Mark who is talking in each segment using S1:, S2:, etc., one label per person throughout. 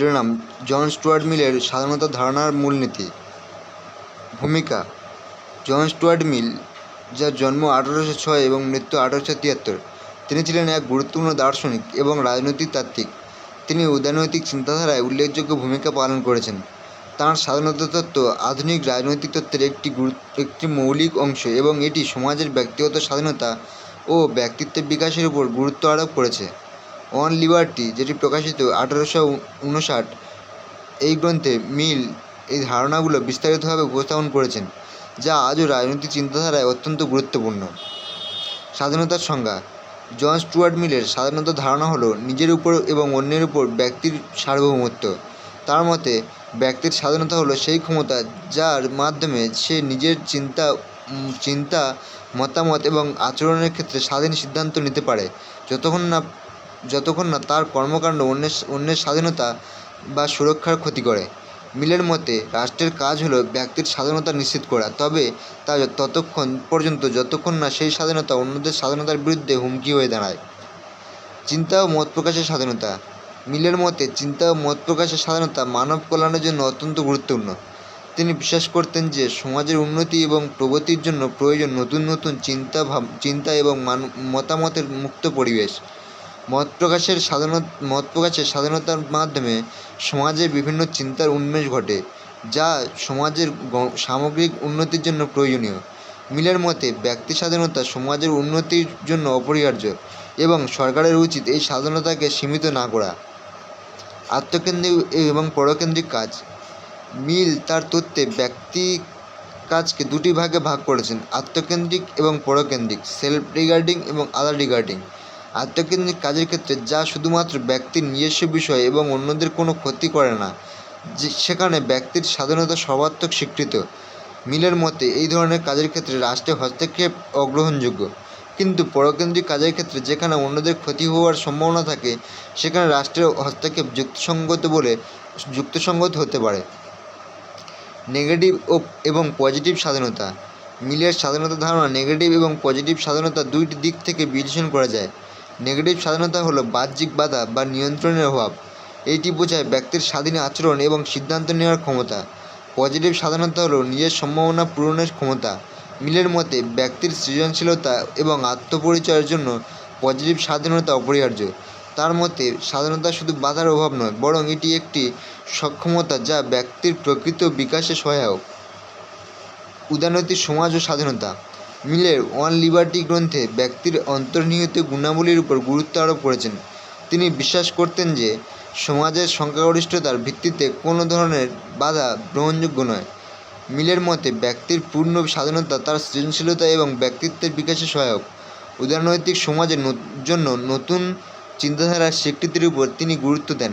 S1: শিরোনাম, জন স্টুয়ার্ট মিলের স্বাধীনতার ধারণার মূলনীতি। ভূমিকা, জন স্টুয়ার্ট মিল, যার জন্ম আঠারোশো ছয় এবং মৃত্যু আঠারোশো তিয়াত্তর। তিনি ছিলেন এক গুরুত্বপূর্ণ দার্শনিক এবং রাজনৈতিক তাত্ত্বিক। তিনি উদারনৈতিক চিন্তাধারায় উল্লেখযোগ্য ভূমিকা পালন করেছেন। তাঁর স্বাধীনতা তত্ত্ব আধুনিক রাজনৈতিক তত্ত্বের একটি একটি মৌলিক অংশ এবং এটি সমাজের ব্যক্তিগত স্বাধীনতা ও ব্যক্তিত্বের বিকাশের উপর গুরুত্ব আরোপ করেছে। অন লিবার্টি, যেটি প্রকাশিত আঠারোশো উনষাট এই গ্রন্থে মিল, এই ধারণাগুলো বিস্তারিতভাবে উপস্থাপন করেছেন, যা আজও রাজনৈতিক চিন্তাধারায় অত্যন্ত গুরুত্বপূর্ণ। স্বাধীনতার সংজ্ঞা, জন স্টুয়ার্ট মিলের স্বাধীনতার ধারণা হলো নিজের উপর এবং অন্যের উপর ব্যক্তির সার্বভৌমত্ব। তার মতে, ব্যক্তির স্বাধীনতা হলো সেই ক্ষমতা যার মাধ্যমে সে নিজের চিন্তা চিন্তা, মতামত এবং আচরণের ক্ষেত্রে স্বাধীন সিদ্ধান্ত নিতে পারে, যতক্ষণ না যতক্ষণ না তার কর্মকাণ্ড অন্যের অন্যের স্বাধীনতা বা সুরক্ষার ক্ষতি করে। মিলের মতে, রাষ্ট্রের কাজ হলো ব্যক্তির স্বাধীনতা নিশ্চিত করা। তবে তা ততক্ষণ পর্যন্ত যতক্ষণ না সেই স্বাধীনতা অন্যদের স্বাধীনতার বিরুদ্ধে হুমকি হয়ে দাঁড়ায়। চিন্তা ও মত প্রকাশের স্বাধীনতা। মিলের মতে, চিন্তা ও মত প্রকাশের স্বাধীনতা মানব কল্যাণের জন্য অত্যন্ত গুরুত্বপূর্ণ। তিনি বিশ্বাস করতেন যে, সমাজের উন্নতি এবং প্রগতির জন্য প্রয়োজন নতুন নতুন চিন্তা চিন্তা এবং মান, মতামতের মুক্ত পরিবেশ। মত প্রকাশের স্বাধীনত মত প্রকাশের স্বাধীনতার মাধ্যমে সমাজে বিভিন্ন চিন্তার উন্মেষ ঘটে, যা সমাজের সামগ্রিক উন্নতির জন্য প্রয়োজনীয়। মিলের মতে, ব্যক্তি স্বাধীনতা সমাজের উন্নতির জন্য অপরিহার্য এবং সরকারের উচিত এই স্বাধীনতাকে সীমিত না করা। আত্মকেন্দ্রিক এবং পরকেন্দ্রিক কাজ। মিল তার তত্ত্বে ব্যক্তি কাজকে দুটি ভাগে ভাগ করেছেন, আত্মকেন্দ্রিক এবং পরকেন্দ্রিক, সেলফ রিগার্ডিং এবং আদার রিগার্ডিং। আত্মকেন্দ্রিক কাজের ক্ষেত্রে যা শুধুমাত্র ব্যক্তির নিজস্ব বিষয় এবং অন্যদের কোনো ক্ষতি করে না, যে সেখানে ব্যক্তির স্বাধীনতা সর্বাত্মক স্বীকৃত। মিলের মতে, এই ধরনের কাজের ক্ষেত্রে রাষ্ট্রের হস্তক্ষেপ অগ্রহণযোগ্য। কিন্তু পরকেন্দ্রিক কাজের ক্ষেত্রে যেখানে অন্যদের ক্ষতি হওয়ার সম্ভাবনা থাকে, সেখানে রাষ্ট্রের হস্তক্ষেপ যুক্তিসঙ্গত বলে যুক্তিসঙ্গত হতে পারে। নেগেটিভ ও এবং পজিটিভ স্বাধীনতা। মিলের স্বাধীনতা ধারণা নেগেটিভ এবং পজিটিভ স্বাধীনতা দুইটি দিক থেকে বিশ্লেষণ করা যায়। নেগেটিভ স্বাধীনতা হলো বাহ্যিক বাধা বা নিয়ন্ত্রণের অভাব। এটি বোঝায় ব্যক্তির স্বাধীন আচরণ এবং সিদ্ধান্ত নেওয়ার ক্ষমতা। পজিটিভ স্বাধীনতা হলো নিজের সম্ভাবনা পূরণের ক্ষমতা। মিলের মতে, ব্যক্তির সৃজনশীলতা এবং আত্মপরিচয়ের জন্য পজিটিভ স্বাধীনতা অপরিহার্য। তার মতে, স্বাধীনতা শুধু বাধার অভাব নয়, বরং এটি একটি সক্ষমতা যা ব্যক্তির প্রকৃত বিকাশে সহায়ক। উদারনৈতিক সমাজ ও স্বাধীনতা। মিলের ওয়ান লিবার্টি গ্রন্থে ব্যক্তির অন্তর্নিহিত গুণাবলীর উপর গুরুত্ব আরোপ করেছেন। তিনি বিশ্বাস করতেন যে, সমাজের সংখ্যাগরিষ্ঠতার ভিত্তিতে কোনো ধরনের বাধা গ্রহণযোগ্য নয়। মিলের মতে, ব্যক্তির পূর্ণ স্বাধীনতা তার সৃজনশীলতা এবং ব্যক্তিত্বের বিকাশে সহায়ক। উদারনৈতিক সমাজের জন্য নতুন চিন্তাধারার স্বীকৃতির উপর তিনি গুরুত্ব দেন।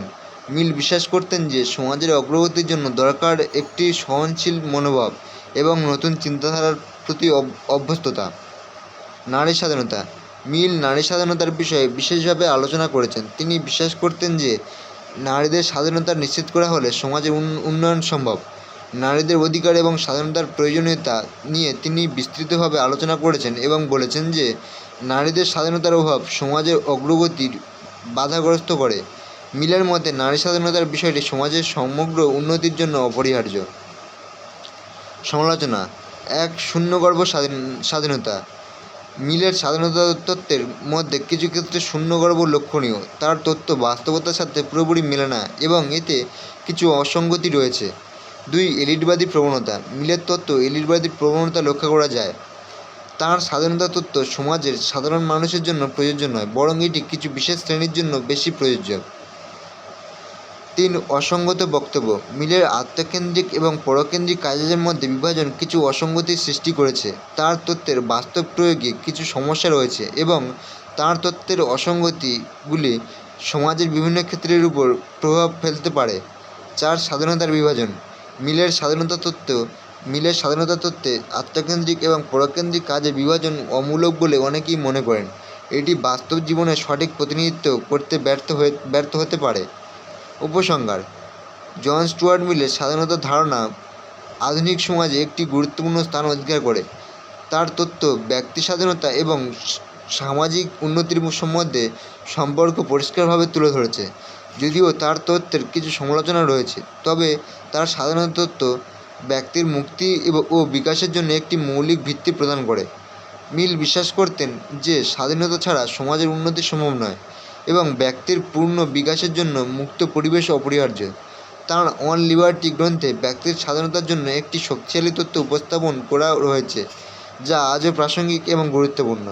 S1: মিল বিশ্বাস করতেন যে, সমাজের অগ্রগতির জন্য দরকার একটি সহনশীল মনোভাব এবং নতুন চিন্তাধারার প্রতি অভ্যস্ততা, নারী স্বাধীনতা, মিল নারী স্বাধীনতার বিষয়ে বিশেষভাবে আলোচনা করেছেন। তিনি বিশ্বাস করতেন যে, নারীদের স্বাধীনতা নিশ্চিত করা হলে সমাজের উন- উন্নয়ন সম্ভব। নারীদের অধিকার এবং স্বাধীনতার প্রয়োজনীয়তা নিয়ে তিনি বিস্তৃতভাবে আলোচনা করেছেন এবং বলেছেন যে, নারীদের স্বাধীনতার অভাব সমাজের অগ্রগতির বাধাগ্রস্ত করে। মিলের মতে, নারী স্বাধীনতার বিষয়টি সমাজের সমগ্র উন্নতির জন্য অপরিহার্য। সমালোচনা এক শূন্যগর্ভ স্বাধীন, স্বাধীনতা। মিলের স্বাধীনতা তত্ত্বের মধ্যে কিছু ক্ষেত্রে শূন্যগর্ভ লক্ষণীয়। তার তত্ত্ব বাস্তবতার সাথে পুরোপুরি মেলে না এবং এতে কিছু অসঙ্গতি রয়েছে। দুই, এলিটবাদী প্রবণতা। মিলের তত্ত্ব এলিটবাদী প্রবণতা লক্ষ্য করা যায়। তার স্বাধীনতা তত্ত্ব সমাজের সাধারণ মানুষের জন্য প্রযোজ্য নয়, বরং এটি কিছু বিশেষ শ্রেণির জন্য বেশি প্রযোজ্য। তিন অসঙ্গত বক্তব্য। মিলের আত্মকেন্দ্রিক এবং পরকেন্দ্রিক কাজের মধ্যে বিভাজন কিছু অসঙ্গতির সৃষ্টি করেছে। তার তত্ত্বের বাস্তব প্রয়োগে কিছু সমস্যা রয়েছে এবং তার তত্ত্বের অসঙ্গতিগুলি সমাজের বিভিন্ন ক্ষেত্রের উপর প্রভাব ফেলতে পারে। চার, স্বাধীনতার বিভাজন। মিলের স্বাধীনতা তত্ত্ব, মিলের স্বাধীনতা তত্ত্বে আত্মকেন্দ্রিক এবং পরকেন্দ্রিক কাজে বিভাজন অমূলক বলে অনেকেই মনে করেন। এটি বাস্তব জীবনে সঠিক প্রতিনিধিত্ব করতে ব্যর্থ হয়ে, ব্যর্থ হতে পারে। উপসংহার। জন স্টুয়ার্ট মিলের স্বাধীনতার ধারণা আধুনিক সমাজে একটি গুরুত্বপূর্ণ স্থান অধিকার করে। তার তত্ত্ব ব্যক্তি স্বাধীনতা এবং সামাজিক উন্নতির সম্বন্ধে সম্পর্ক পরিষ্কারভাবে তুলে ধরেছে। যদিও তার তত্ত্বের কিছু সমালোচনা রয়েছে, তবে তার সাধারণ তত্ত্ব ব্যক্তির মুক্তি ও বিকাশের জন্য একটি মৌলিক ভিত্তি প্রদান করে। মিল বিশ্বাস করতেন যে স্বাধীনতা ছাড়া সমাজের উন্নতি সম্ভব নয়। এবং ব্যক্তির পূর্ণ বিকাশের জন্য মুক্ত পরিবেশ অপরিহার্য। তাঁর অন লিবার্টি গ্রন্থে ব্যক্তির স্বাধীনতার জন্য একটি শক্তিশালী তত্ত্ব উপস্থাপন করা রয়েছে, যা আজও প্রাসঙ্গিক এবং গুরুত্বপূর্ণ।